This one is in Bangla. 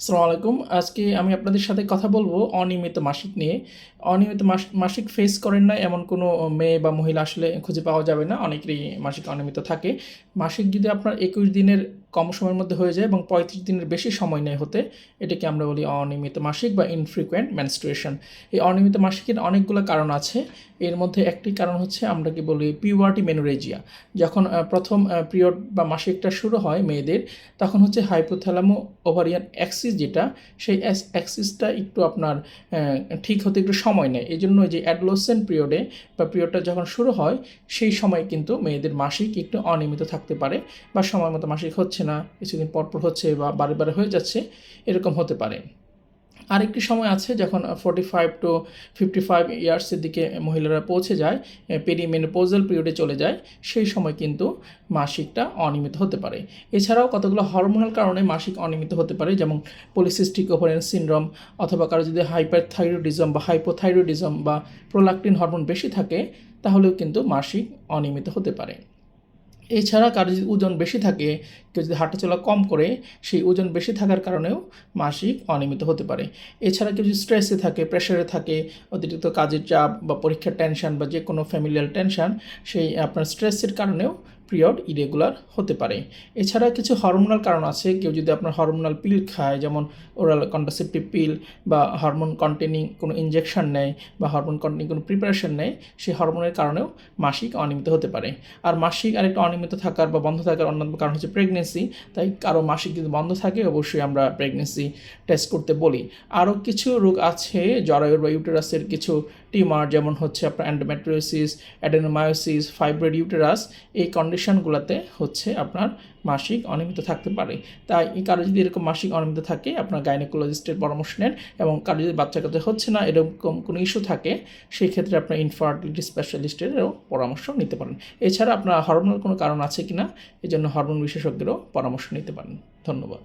আসসালামু আলাইকুম। আজকে আমি আপনাদের সাথে কথা বলব অনিয়মিত মাসিক নিয়ে। অনিয়মিত মাস- মাসিক ফেস করেন না, এমন কোনো মেয়ে বা মহিলা আসলে খুঁজে পাওয়া যাবে না। অনেকেরই মাসিক অনিয়মিত থাকে। মাসিক যদি আপনার একুশ দিনের কম সময়ের মধ্যে হয়ে যায় এবং পঁয়ত্রিশ দিনের বেশি সময় নেয় হতে। এটাকে আমরা বলি অনিয়মিত মাসিক বা ইনফ্রিকুয়েন্ট মেনস্ট্রুয়েশন এই অনিয়মিত মাসিকের অনেকগুলো কারণ আছে। এর মধ্যে একটি কারণ হচ্ছে আমরা কি বলি পিউয়ার্টি মেনোরেজিয়া যখন প্রথম পিরিয়ড বা মাসিকটা শুরু হয় মেয়েদের, তখন হচ্ছে হাইপোথ্যালামো ওভারিয়ান অ্যাক্সিস যেটা, সেই অ্যাক্সিসটা একটু আপনার ঠিক হতে একটু সময় নেয়। এই জন্য যে অ্যাডলোসেন্ট পিরিয়ডে বা পিরিয়ডটা যখন শুরু হয়, সেই সময় কিন্তু মেয়েদের মাসিক একটু অনিয়মিত থাকতে পারে বা সময় মতো মাসিক হচ্ছে না, কিছুদিন পরপর হচ্ছে বা বারে বারে হয়ে যাচ্ছে, এরকম হতে পারে। আরেকটি সময় আছে যখন forty five to fifty five ইয়ার্সের দিকে মহিলারা পৌঁছে যায় পেরিমেনোপোজাল পিরিয়ডে চলে যায়, সেই সময় কিন্তু মাসিকটা অনিয়মিত হতে পারে। এছাড়াও কতগুলো হরমোনাল কারণে মাসিক অনিয়মিত হতে পারে, যেমন পলিসিস্টিক ওভারিয়ান সিনড্রোম অথবা কারও যদি হাইপারথাইরয়েডিজম বা হাইপোথাইরয়েডিজম বা প্রোলাক্টিন হরমোন বেশি থাকে, তাহলেও কিন্তু মাসিক অনিয়মিত হতে পারে। এছাড়া কারও যদি ওজন বেশি থাকে, কেউ যদি হাঁটাচলা কম করে, সেই ওজন বেশি থাকার কারণেও মাসিক অনিয়মিত হতে পারে। এছাড়া কেউ যদি স্ট্রেসে থাকে প্রেশারে থাকে, অতিরিক্ত কাজের চাপ বা পরীক্ষার টেনশন বা যে কোনো ফ্যামিলিয়াল টেনশন সেই আপনার স্ট্রেসের কারণেও পিরিয়ড ইরেগুলার হতে পারে। এছাড়া কিছু হরমোনাল কারণ আছে। কেউ যদি আপনার হরমোনাল পিল খায়, যেমন ওরাল কন্ট্রাসেপটিভ পিল বা হরমোন কন্টেনিং কোনো ইনজেকশন নেয় বা হরমোন কন্টেনিং কোনো প্রিপারেশন নেয়, সেই হরমোনের কারণেও মাসিক অনিয়মিত হতে পারে। আর মাসিক আরেকটা অনিয়মিত থাকার বা বন্ধ থাকার অন্যান্য কারণ হচ্ছে প্রেগনেন্সি তাই কারও মাসিক যদি বন্ধ থাকে, অবশ্যই আমরা প্রেগনেন্সি টেস্ট করতে বলি। আরও কিছু রোগ আছে, জরায়ুর বা ইউটেরাসের কিছু টিউমার, যেমন হচ্ছে আপনার অ্যান্ডোমেট্রিওসিস অ্যাডেনোমায়োসিস ফাইব্রয়েড ইউটেরাস এই কন্ডিশনগুলোতে হচ্ছে আপনার মাসিক অনিয়মিত থাকতে পারে। তাই কারও যদি এরকম মাসিক অনিয়মিত থাকে, আপনার গাইনোকোলজিস্টের পরামর্শ নেন এবং কারও যদি বাচ্চা কাচ্চা হচ্ছে না, এরকম কোনো ইস্যু থাকে সেই ক্ষেত্রে আপনার ইনফার্টিলিটি স্পেশালিস্টেরও পরামর্শ নিতে পারেন। এছাড়া আপনার হরমোনাল কোনো কারণ আছে কি না এই জন্য হরমোন বিশেষজ্ঞেরও পরামর্শ নিতে পারেন। ধন্যবাদ।